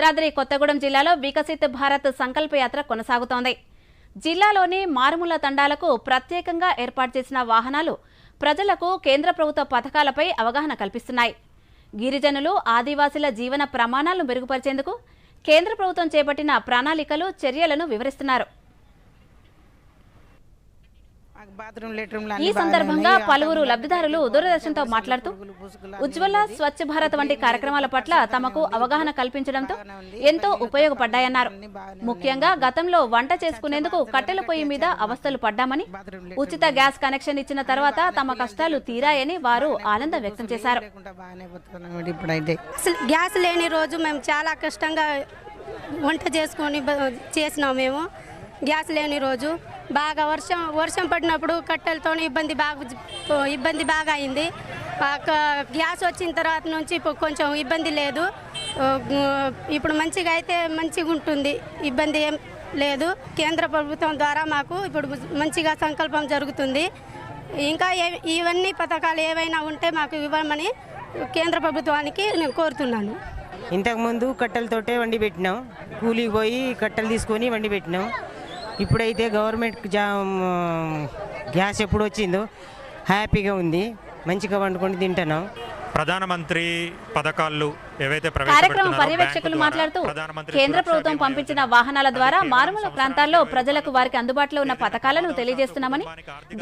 భద్రాద్రి కొత్తగూడెం జిల్లాలో వికసిత్ భారత్ సంకల్పయాత్ర కొనసాగుతోంది. జిల్లాలోని మారుమూల తండాలకు ప్రత్యేకంగా ఏర్పాటు చేసిన వాహనాలు ప్రజలకు కేంద్ర ప్రభుత్వ పథకాలపై అవగాహన కల్పిస్తున్నాయి. గిరిజనులు ఆదివాసీల జీవన ప్రమాణాలను మెరుగుపరిచేందుకు కేంద్ర ప్రభుత్వం చేపట్టిన ప్రణాళికలు చర్యలను వివరిస్తున్నారు. ఈ సందర్భంగా. పలువురు లబ్ధిదారులు దూరదర్శన్తో మాట్లాడుతూ ఉజ్వల స్వచ్ఛ భారత్ వంటి కార్యక్రమాల పట్ల తమకు అవగాహన కల్పించడంతో. ఎంతో ఉపయోగపడ్డాయన్నారు. ముఖ్యంగా గతంలో వంట చేసుకునేందుకు కట్టెల పొయ్యి మీద అవస్థలు పడ్డామని ఉచిత గ్యాస్ కనెక్షన్ ఇచ్చిన తర్వాత తమ కష్టాలు తీరాయని వారు ఆనందం వ్యక్తం చేశారు. గ్యాస్ లేని రోజు మేము చాలా కష్టంగా వంట చేసుకొని చేసినాం మేము. గ్యాస్ లేని రోజు బాగా వర్షం వర్షం పడినప్పుడు కట్టెలతో ఇబ్బంది బాగా ఇబ్బంది బాగా అయింది గ్యాస్ వచ్చిన తర్వాత నుంచి కొంచెం ఇబ్బంది లేదు. ఇప్పుడు మంచిగా అయితే మంచిగా ఉంటుంది. ఇబ్బంది ఏం లేదు. కేంద్ర ప్రభుత్వం ద్వారా మాకు ఇప్పుడు మంచిగా సంకల్పం జరుగుతుంది. ఇంకా ఏ- ఇవన్నీ పథకాలు ఏవైనా ఉంటే మాకు ఇవ్వమని కేంద్ర ప్రభుత్వానికి నేను కోరుతున్నాను. ఇంతకుముందు కట్టెలతోటే వండి పెట్టినాం. కూలికి పోయి కట్టెలు తీసుకొని వండి పెట్టినాం. ఇప్పుడైతే గవర్నమెంట్ జా గ్యాస్ ఎప్పుడు వచ్చిందో హ్యాపీగా ఉంది. మంచిగా వండుకొని తింటున్నాం. ప్రధానమంత్రి పథకాలు ఏవైతే కార్యక్రమం పర్యవేక్షకులు మాట్లాడుతూ కేంద్ర ప్రభుత్వం పంపించిన వాహనాల ద్వారా మారుమూల ప్రాంతాల్లో ప్రజలకు వారికి అందుబాటులో ఉన్న పథకాలను తెలియజేస్తున్నామని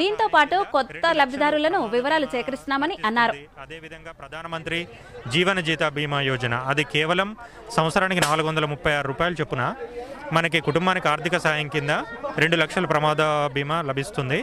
దీంతో పాటు కొత్త లబ్ధిదారులను వివరాలు సేకరిస్తున్నామని అన్నారు. అదేవిధంగా ప్రధానమంత్రి జీవన జీత బీమా యోజన అది కేవలం సంవత్సరానికి నాలుగు వందల ముప్పై ఆరు రూపాయలు చొప్పున మనకి కుటుంబానికి ఆర్థిక సాయం కింద రెండు లక్షల ప్రమాద బీమా లభిస్తుంది.